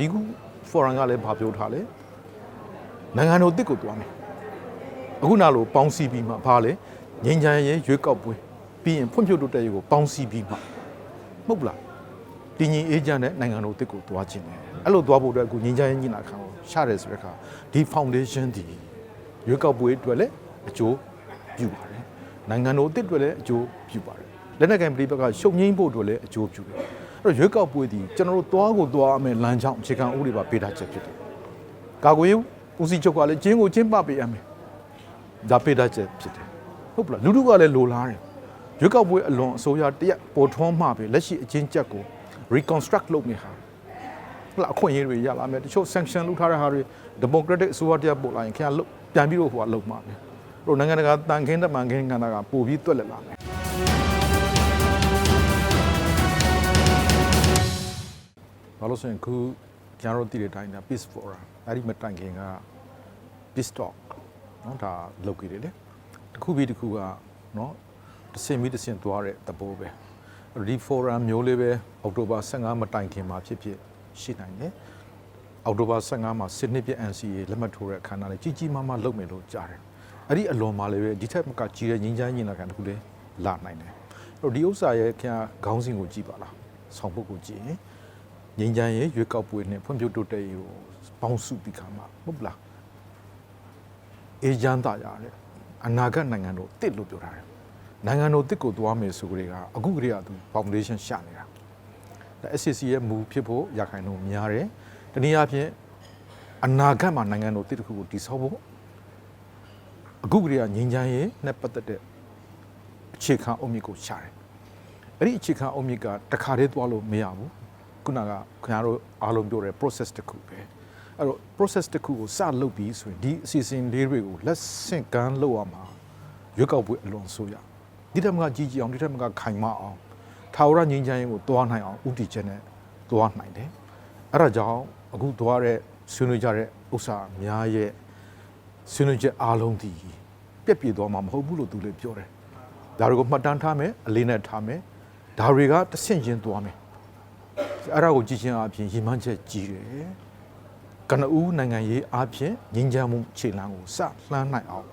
ဒီခု forum ကလည်းဗာပြောထားလဲနိုင်ငံတော်တစ်ကိုသွားမယ်အခုနာလို့ပေါင်းစည်းပြီးမှဘာလဲငင်းချမ်းရဲ့ရွေးကောက်ပွဲပြီးရင်ဖွံ့ဖြိုးတိုးတက်ရေးကိုပေါင်းစည်းပြီးမှမဟုတ်ဘူးလားတည်ငြိမ်အေးချမ်းတဲ့နိုင်ငံတော်တစ်ကိုသွားခြင်းတယ်အဲ့လိုသွားဖို့အတွက်အခုငင်းချမ်းရေးညီလာခံကိုရှာတယ်ဆိုတဲ့အခါဒီ foundation ဒီရွေးကောက်ပွဲအတွက်လည်းအကျိုးပြုပါတယ်နိုင်ငံတော်တစ်အတွက်လည်းအကျိုးပြုပါတယ်လက်နက်ကင်ပြည်ဘက်ကရှုံငိမ့်ဖို့အတွက်လည်းအကျိုးပြုတယ်အဲ့ တော့ရွေးကောက်ပွဲဒီကျွန်တော်တို့သွားကိုသွားအမယ်လမ်းကြောင်းအခြေခံဥပဒေပါပေးထားချက်ဖြစ်တယ်ကာကွယ်ရေးဦးစီးချုပ်ကလည်းကျင်းကိုကျင်းပပေးရမယ်ဒါပေးထားချက်ဖြစ်တယ်ဟုတ်ပလားလူထုကလည်းလိုလားတယ်ရွေးကောက်ပွဲအလွန်အစိုးရတရက်ပေါ်ထွန်းမှပဲလက်ရှိအချင်းချက်ကို reconstruct လုပ်နေဟာဟုတ်လားအခွင့်အရေးတွေရလာမယ်တချို့ sanction လုပ်ထားတဲ့ဟာတွေ democratic အစိုးရတရက်ပို့လာရင်ခင်ဗျားလုပ်ပြန်ပြီးတော့ဟိုကလုပ်မှာမယ်တို့နိုင်ငံတကာတန်ခင်းတမန်ခင်းကဏ္ဍကပို့ပြီးတွက်လက်လာမယ် ဘာလို့ဆိုရင်ခုကျွန်တော်တို့တည်တဲ့အတိုင်းဒါ peace forum အဲ့ဒီမတိုင်ခင်က peace talk နော်ဒါလုပ်ကြည့်တယ်လေတစ်ခုပြီးတစ်ခုကနော်တဆင်ပြီးတဆင်သွားတဲ့သဘောပဲဒီဖိုရမ်မျိုးလေးပဲအောက်တိုဘာ15မတိုင်ခင်မှာဖြစ်ဖြစ်ရှိနိုင်တယ်အောက်တိုဘာ15မှာစစ်နှစ်ပြည့် NCA လက်မှတ်ထိုးတဲ့အခမ်းအနားလေးကြီးကြီးမားမားလုပ်မယ်လို့ကြားတယ်အဲ့ဒီအလွန်မှာလည်းပဲဒီထက်မကကြီးတဲ့ငင်းချမ်းရင်လာခံတစ်ခုလေးလာနိုင်တယ်အဲ့တော့ဒီဥစ္စာရဲ့ခင်ဗျာခေါင်းစဉ်ကိုကြည့်ပါလားဆောင်ပုဒ်ကိုကြည့်ရင် ငြိမ်းချမ်းရေးရွေးကောက်ပွဲနဲ့ဖွံ့ဖြိုးတိုးတက်ရေးကိုပေါင်းစုပြီးခါမှာမဟုတ်လားအေဂျန်တာရတဲ့အနာဂတ်နိုင်ငံတော်တစ်လို့ပြောထားတယ်နိုင်ငံတော်တစ်ကိုသွားမယ်ဆိုကြတဲ့ကအခုကလေးကသူ foundation ရှာနေတာဒါ SCC ရဲ့မူဖြစ်ဖို့ရခိုင်တော့များတယ်တနည်းအားဖြင့်အနာဂတ်မှာနိုင်ငံတော်တစ်တစ်ခုကိုတည်ဆောက်ဖို့အခုကလေးကငြိမ်းချမ်းရေးနဲ့ပတ်သက်တဲ့အခြေခံအုတ်မြစ်ကိုရှာတယ်အဲ့ဒီအခြေခံအုတ်မြစ်ကတခါတည်းသွားလို့မရဘူး ခုနကခင်ဗျားတို့အားလုံးပြောတဲ့ process တစ်ခုပဲအဲ့တော့ process တစ်ခုကိုစလုပ်ပြီးဆိုရင်ဒီအစီအစဉ်လေးတွေကိုလက်ဆင့်ကမ်းလုပ်ရမှာရွေးကောက်ပွဲအလွန်ဆိုးရဒီတက်မကကြီးကြီးအောင်ဒီတက်မကခိုင်မအောင်ထာဝရငြိမ်းချမ်းရေးကိုတွားနိုင်အောင်ဥတီချက်နဲ့တွားနိုင်တယ်အဲ့ဒါကြောင့်အခုတွားတဲ့ဆွေးနွေးကြတဲ့ဥစ္စာများရဲ့ဆွေးနွေးချက်အားလုံးဒီပြက်ပြည့်သွားမှာမဟုတ်ဘူးလို့သူလည်းပြောတယ်ဒါတွေကိုမှတ်တမ်းထားမယ်အလေးနဲ့ထားမယ်ဒါတွေကတဆင့်ချင်းသွားမယ် အဲ့ဒါကိုကြည့်ချင်းအပြင်ရည်မှန်းချက်ကြီးတယ်ကနဦးနိုင်ငံရေးအပြင်ငင်းချမ်းမှုခြေလှမ်းကိုစလှမ်းနိုင်အောင်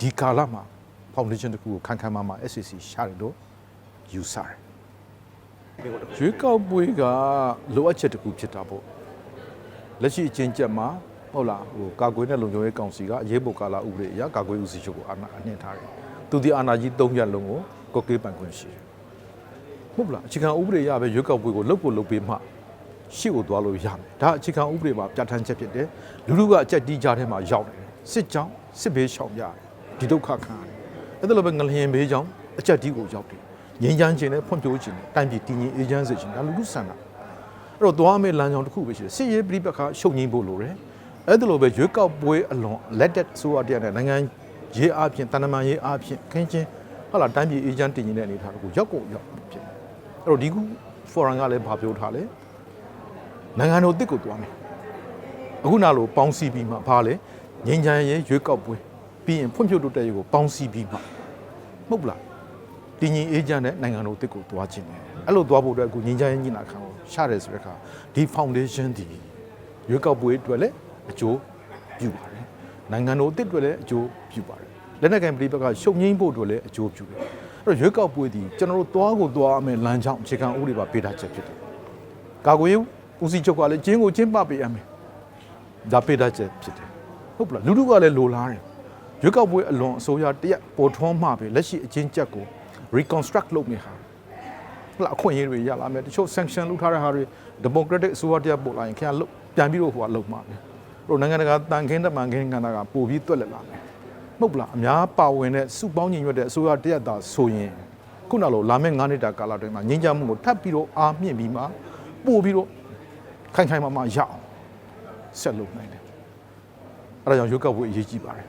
ဒီကာလမှာ foundation တစ်ခုကိုခိုင်ခိုင်မာမာ SCC ရှာတယ်လို့ယူဆတယ်ရွေးကောက်ပွဲကလိုအပ်ချက်တစ်ခုဖြစ်တာပေါ့လက်ရှိအချင်းချက်မှာဟုတ်လားဟိုကာကွယ်တဲ့လုံခြုံရေးကောင်စီကအရေးပေါ်ကာလဥပဒေအရကာကွယ်ဦးစီးချုပ်ကိုအာဏာအနှင်းထားတယ်သူဒီအာဏာကြီး၃ရက်လုံးကိုကော့ကေးပန်ခွင့်ရှိတယ် ဟုတ်ပလားအခြေခံဥပဒေရပဲရွေးကောက်ပွဲကိုလုတ်ကိုလုတ်ပေးမှရှေ့ကိုသွားလို့ရမယ်ဒါအခြေခံဥပဒေမှာပြဋ္ဌာန်းချက်ဖြစ်တယ်လူလူကအကြက်တီးကြားထဲမှာရောက်တယ်စစ်ကြောင်းစစ်ဘေးရှောင်ရတယ်ဒီဒုက္ခခံရတယ်အဲ့ဒါလိုပဲငလျင်ဘေးကြောင်းအကြက်တီးကိုရောက်တယ်ငင်းချမ်းခြင်းနဲ့ဖွံ့ဖြိုးခြင်းနဲ့တိုင်းပြည်တည်ငြိမ်အေးချမ်းစေခြင်းဒါလူလူဆန္ဒအဲ့တော့သွားမယ့်လမ်းကြောင်းတစ်ခုပဲရှိတယ်စစ်ရေးပြိပခါရှုံငိမ့်ဖို့လိုတယ်အဲ့ဒါလိုပဲရွေးကောက်ပွဲအလွန်လက်တက်ဆိုရတဲ့နဲ့နိုင်ငံရေးအားဖြင့်တန်တမာရေးအားဖြင့်ခင်းချင်းဟုတ်လားတိုင်းပြည်အေးချမ်းတည်ငြိမ်တဲ့အနေအထားကိုရောက်ကိုရောက်ဖြစ်တယ် အဲ့တော့ဒီခု forum ကလည်းဗာပြောထားလဲနိုင်ငံတော်တစ်ကိုသွားမယ်အခုနာလို့ပေါင်းစည်းပြီးမှဘာလဲငြိမ်းချမ်းရေးရွေးကောက်ပွဲပြီးရင်ဖွံ့ဖြိုးတိုးတက်ရေးကိုပေါင်းစည်းပြီးမှမဟုတ်ဘူးလားတည်ငြိမ်အေးချမ်းတဲ့နိုင်ငံတော်တစ်ကိုသွားခြင်းတယ်အဲ့လိုသွားဖို့အတွက်အခုငြိမ်းချမ်းရေးညီလာခံကိုရှာတယ်ဆိုတဲ့အခါဒီ foundation ဒီရွေးကောက်ပွဲအတွက်လည်းအကျိုးပြုပါတယ်နိုင်ငံတော်တစ်အတွက်လည်းအကျိုးပြုပါတယ်လက်နက်ကင်ပြည်ဘက်ကရှုံငိမ့်ဖို့အတွက်လည်းအကျိုးပြုတယ်အဲ့ တော့ရွေးကောက်ပွဲဒီကျွန်တော်တို့သွားကိုသွားအမယ်လမ်းကြောင်းအခြေခံဥပဒေပါပေးထားချက်ဖြစ်တယ်။ကာကွယ်ရေးဦးစီးချုပ်ကလည်းကျင်းကိုကျင်းပပေးရမယ်။ဒါပေးထားချက်ဖြစ်တယ်။ဟုတ်ပလားလူထုကလည်းလိုလားတယ်။ရွေးကောက်ပွဲအလွန်အစိုးရတရက်ပေါ်ထွန်းမှပဲလက်ရှိအချင်းချက်ကို reconstruct လုပ်နေဟာ။ဟုတ်လားအခွင့်အရေးတွေရလာမယ်တချို့ sanction လုပ်ထားတဲ့ဟာတွေ democratic အစိုးရတရက်ပို့လာရင်ခင်ဗျားလုပ်ပြန်ပြီးတော့ဟိုကလုပ်မှာပဲ။တို့နိုင်ငံတကာတန်ခင်းတမန်ခင်းကဏ္ဍကပို့ပြီးတွက်လက်လာမယ်။ မဟုတ်ဘူးလားအများပါဝင်တဲ့စုပေါင်းညီညွတ်တဲ့အစိုးရတရက်တာဆိုရင်ခုနလိုလာမယ့်9နှစ်တာကာလအတွင်းမှာငြိမ်းချမ်းမှုကိုထပ်ပြီးတော့အားမြင့်ပြီးမှပို့ပြီးတော့ခိုင်ခိုင်မာမာရအောင်ဆက်လုပ်နိုင်တယ်အဲဒါကြောင့်ရုပ်ကပ်ဖို့အရေးကြီးပါတယ်